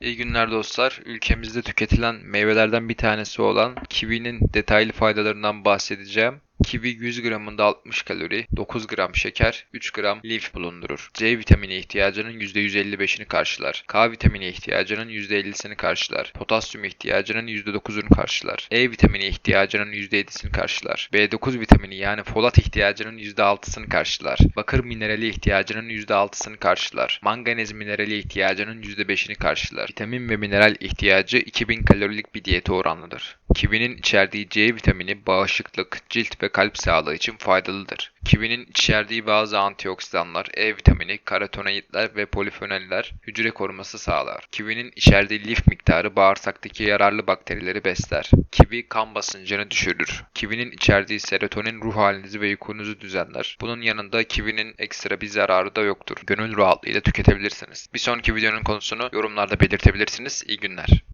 İyi günler dostlar. Ülkemizde tüketilen meyvelerden bir tanesi olan kivinin detaylı faydalarından bahsedeceğim. Kivi 100 gramında 60 kalori, 9 gram şeker, 3 gram lif bulundurur. C vitamini ihtiyacının %155'ini karşılar. K vitamini ihtiyacının %50'sini karşılar. Potasyum ihtiyacının %9'unu karşılar. E vitamini ihtiyacının %7'sini karşılar. B9 vitamini yani folat ihtiyacının %6'sını karşılar. Bakır minerali ihtiyacının %6'sını karşılar. Manganez minerali ihtiyacının %5'ini karşılar. Vitamin ve mineral ihtiyacı 2000 kalorilik bir diyete oranlıdır. Kivinin içerdiği C vitamini bağışıklık, cilt ve kalp sağlığı için faydalıdır. Kivinin içerdiği bazı antioksidanlar, E vitamini, karotenoidler ve polifenoller hücre koruması sağlar. Kivinin içerdiği lif miktarı bağırsaktaki yararlı bakterileri besler. Kivi kan basıncını düşürür. Kivinin içerdiği serotonin ruh halinizi ve uykunuzu düzenler. Bunun yanında kivinin ekstra bir zararı da yoktur. Gönül rahatlığıyla tüketebilirsiniz. Bir sonraki videonun konusunu yorumlarda belirtebilirsiniz. İyi günler.